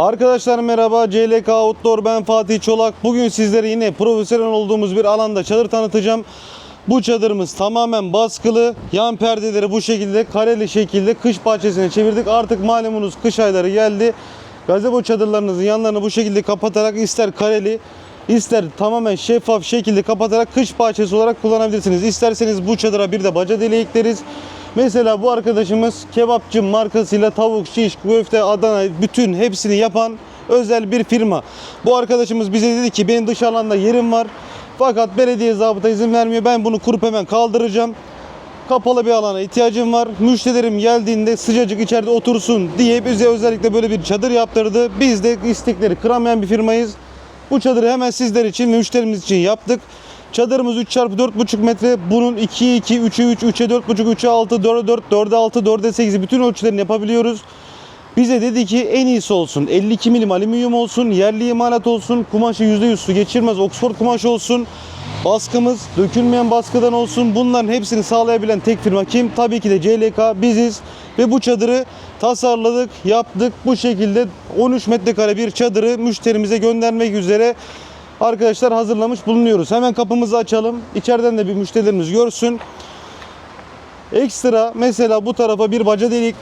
Arkadaşlar merhaba CLK Outdoor ben Fatih Çolak. Bugün sizlere yine profesyonel olduğumuz bir alanda çadır tanıtacağım. Bu çadırımız tamamen baskılı. Yan perdeleri bu şekilde kareli şekilde kış bahçesine çevirdik. Artık malumunuz kış ayları geldi. Gazebo çadırlarınızın yanlarını bu şekilde kapatarak ister kareli ister tamamen şeffaf şekilde kapatarak kış bahçesi olarak kullanabilirsiniz. İsterseniz bu çadıra bir de baca deliği ekleriz. Mesela bu arkadaşımız kebapçı markasıyla tavuk, şiş, köfte, Adana bütün hepsini yapan özel bir firma. Bu arkadaşımız bize dedi ki benim dış alanda yerim var. Fakat belediye zabıta izin vermiyor. Ben bunu kurup hemen kaldıracağım. Kapalı bir alana ihtiyacım var. Müşterilerim geldiğinde sıcacık içeride otursun diye bize özellikle böyle bir çadır yaptırdı. Biz de istekleri kıramayan bir firmayız. Bu çadırı hemen sizler için ve müşterimiz için yaptık. Çadırımız 3x4,5 metre. Bunun 2'ye 2, 3'e 3, 3'e 4,5, 3'e 6, 4'e 4, 4'e 6, 4'e 8'i bütün ölçülerini yapabiliyoruz. Bize dedi ki en iyisi olsun. 52 milim alüminyum olsun, yerli imalat olsun, kumaşı %100 su geçirmez, Oxford kumaş olsun. Baskımız dökülmeyen baskıdan olsun. Bunların hepsini sağlayabilen tek firma kim? Tabii ki de CLK biziz. Ve bu çadırı tasarladık, yaptık. Bu şekilde 13 metrekare bir çadırı müşterimize göndermek üzere arkadaşlar hazırlamış bulunuyoruz. Hemen kapımızı açalım. İçeriden de bir müşterilerimiz görsün. Ekstra mesela bu tarafa bir baca deliği.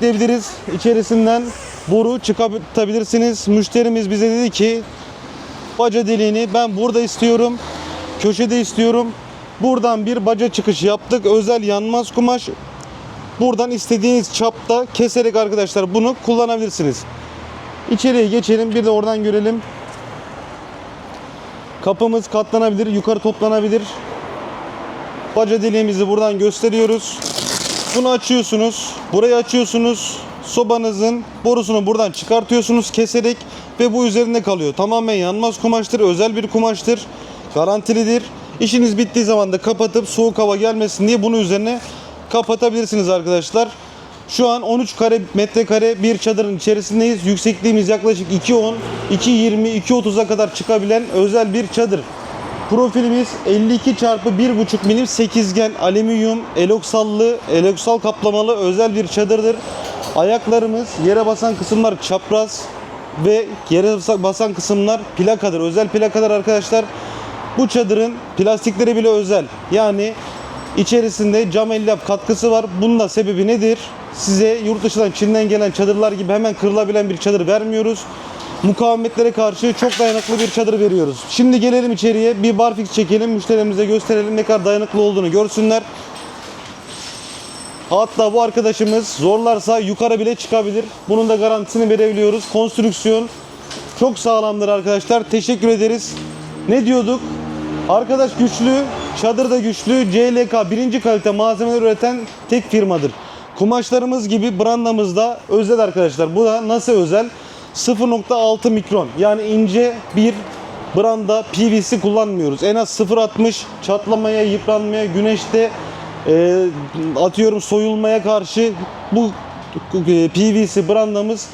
İçerisinden boru çıkartabilirsiniz. Müşterimiz bize dedi ki baca deliğini ben burada istiyorum. Köşede istiyorum. Buradan bir baca çıkışı yaptık. Özel yanmaz kumaş. Buradan istediğiniz çapta keserek arkadaşlar bunu kullanabilirsiniz. İçeriye geçelim. Bir de oradan görelim. Kapımız katlanabilir, yukarı toplanabilir. Baca deliğimizi buradan gösteriyoruz. Bunu açıyorsunuz. Burayı açıyorsunuz. Sobanızın borusunu buradan çıkartıyorsunuz keserek ve bu üzerinde kalıyor. Tamamen yanmaz kumaştır. Özel bir kumaştır. Garantilidir. İşiniz bittiği zaman da kapatıp soğuk hava gelmesin diye bunu üzerine kapatabilirsiniz arkadaşlar. Şu an 13 kare metrekare bir çadırın içerisindeyiz. Yüksekliğimiz yaklaşık 2.10, 2.20, 2.30'a kadar çıkabilen özel bir çadır. Profilimiz 52 çarpı 1.5 milim sekizgen alüminyum eloksallı, eloksal kaplamalı özel bir çadırdır. Ayaklarımız yere basan kısımlar çapraz ve yere basan kısımlar plakadır. Özel plakadır arkadaşlar. Bu çadırın plastikleri bile özel. Yani içerisinde cam elyaf katkısı var. Bunun da sebebi nedir? Size yurt dışından Çin'den gelen çadırlar gibi hemen kırılabilen bir çadır vermiyoruz mukavemetlere karşı çok dayanıklı bir çadır veriyoruz. Şimdi gelelim içeriye bir barfix çekelim müşterilerimize gösterelim ne kadar dayanıklı olduğunu görsünler. Hatta bu arkadaşımız zorlarsa yukarı bile çıkabilir. Bunun da garantisini verebiliyoruz. Konstrüksiyon çok sağlamdır arkadaşlar. Teşekkür ederiz. Ne diyorduk? Arkadaş güçlü, çadır da güçlü. CLK birinci kalite malzemeler üreten tek firmadır. Kumaşlarımız gibi brandamız da özel arkadaşlar. Bu da nasıl özel? 0.6 mikron yani ince bir branda PVC kullanmıyoruz. En az 0.60 çatlamaya, yıpranmaya, güneşte e, atıyorum soyulmaya karşı bu e, PVC brandamız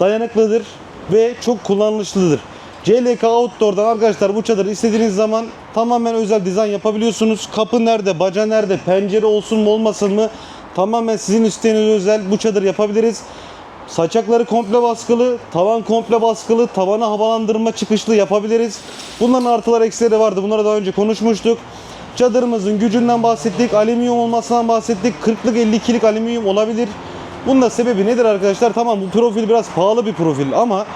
dayanıklıdır ve çok kullanışlıdır. CLK Outdoor'dan arkadaşlar bu çadırı istediğiniz zaman tamamen özel dizayn yapabiliyorsunuz. Kapı nerede, baca nerede, pencere olsun mu olmasın mı tamamen sizin isteğinize özel bu çadır yapabiliriz. Saçakları komple baskılı, tavan komple baskılı, tavana havalandırma çıkışlı yapabiliriz. Bunların artılar eksileri vardı. Bunları daha önce konuşmuştuk. Çadırımızın gücünden bahsettik. Alüminyum olmasından bahsettik. 40'lık 52'lik alüminyum olabilir. Bunun da sebebi nedir arkadaşlar? Tamam bu profil biraz pahalı bir profil ama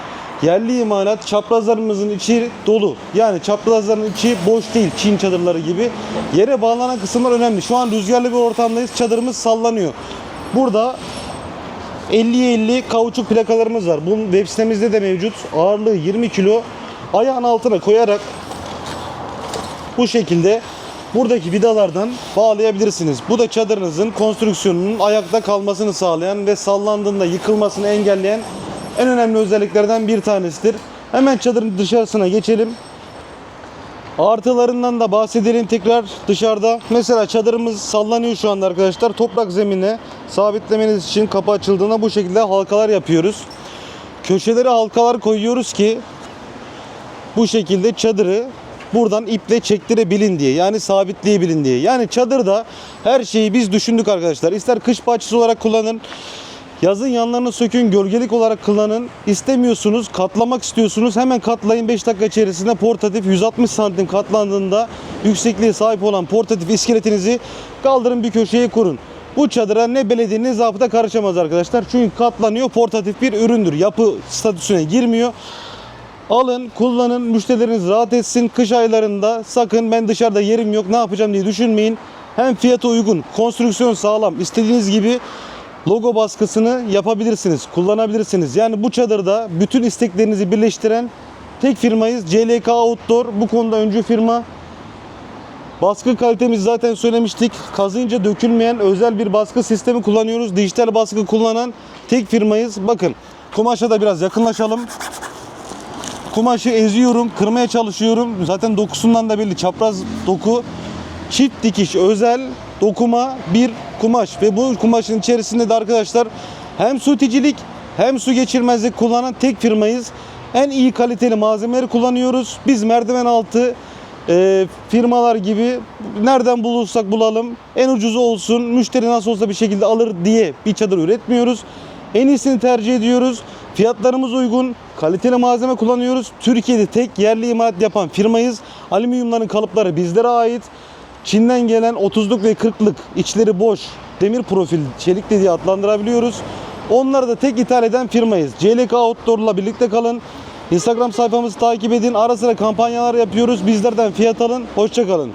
yerli imalat çaprazlarımızın içi dolu. Yani çaprazların içi boş değil Çin çadırları gibi. Yere bağlanan kısımlar önemli. Şu an rüzgarlı bir ortamdayız. Çadırımız sallanıyor. Burada 50'ye 50 kauçuk plakalarımız var. Bunun web sitemizde de mevcut. Ağırlığı 20 kilo. Ayağın altına koyarak bu şekilde buradaki vidalardan bağlayabilirsiniz. Bu da çadırınızın konstrüksiyonunun ayakta kalmasını sağlayan ve sallandığında yıkılmasını engelleyen en önemli özelliklerden bir tanesidir. Hemen çadırın dışarısına geçelim. Artılarından da bahsedelim tekrar dışarıda. Mesela çadırımız sallanıyor şu anda arkadaşlar. Toprak zemine sabitlemeniz için kapı açıldığında bu şekilde halkalar yapıyoruz. Köşelere halkalar koyuyoruz ki bu şekilde çadırı buradan iple çektirebilin diye. Yani sabitleyebilin diye. Yani çadırda her şeyi biz düşündük arkadaşlar. İster kış bahçesi olarak kullanın. Yazın yanlarını sökün, gölgelik olarak kullanın. İstemiyorsunuz, katlamak istiyorsunuz. Hemen katlayın 5 dakika içerisinde portatif 160 santim katlandığında yüksekliğe sahip olan portatif iskeletinizi kaldırın bir köşeye kurun. Bu çadıra ne belediye ne karışamaz arkadaşlar. Çünkü katlanıyor portatif bir üründür. Yapı statüsüne girmiyor. Alın, kullanın, müşterileriniz rahat etsin. Kış aylarında sakın ben dışarıda yerim yok ne yapacağım diye düşünmeyin. Hem fiyata uygun, konstrüksiyon sağlam. İstediğiniz gibi logo baskısını yapabilirsiniz, kullanabilirsiniz. Yani bu çadırda bütün isteklerinizi birleştiren tek firmayız. CLK Outdoor bu konuda öncü firma. Baskı kalitemiz zaten söylemiştik. Kazıyınca dökülmeyen özel bir baskı sistemi kullanıyoruz. Dijital baskı kullanan tek firmayız. Bakın kumaşa da biraz yakınlaşalım. Kumaşı eziyorum, kırmaya çalışıyorum. Zaten dokusundan da belli. Çapraz doku. Çift dikiş özel dokuma bir kumaş ve bu kumaşın içerisinde de arkadaşlar hem su iticilik hem su geçirmezlik kullanan tek firmayız. En iyi kaliteli malzemeleri kullanıyoruz. Biz merdiven altı e, firmalar gibi nereden bulursak bulalım en ucuzu olsun müşteri nasıl olsa bir şekilde alır diye bir çadır üretmiyoruz. En iyisini tercih ediyoruz. Fiyatlarımız uygun. Kaliteli malzeme kullanıyoruz. Türkiye'de tek yerli imalat yapan firmayız. Alüminyumların kalıpları bizlere ait. Çin'den gelen 30'luk ve 40'lık içleri boş demir profil çelik diye adlandırabiliyoruz. Onları da tek ithal eden firmayız. CLK Outdoor'la birlikte kalın. Instagram sayfamızı takip edin. Ara sıra kampanyalar yapıyoruz. Bizlerden fiyat alın. Hoşçakalın.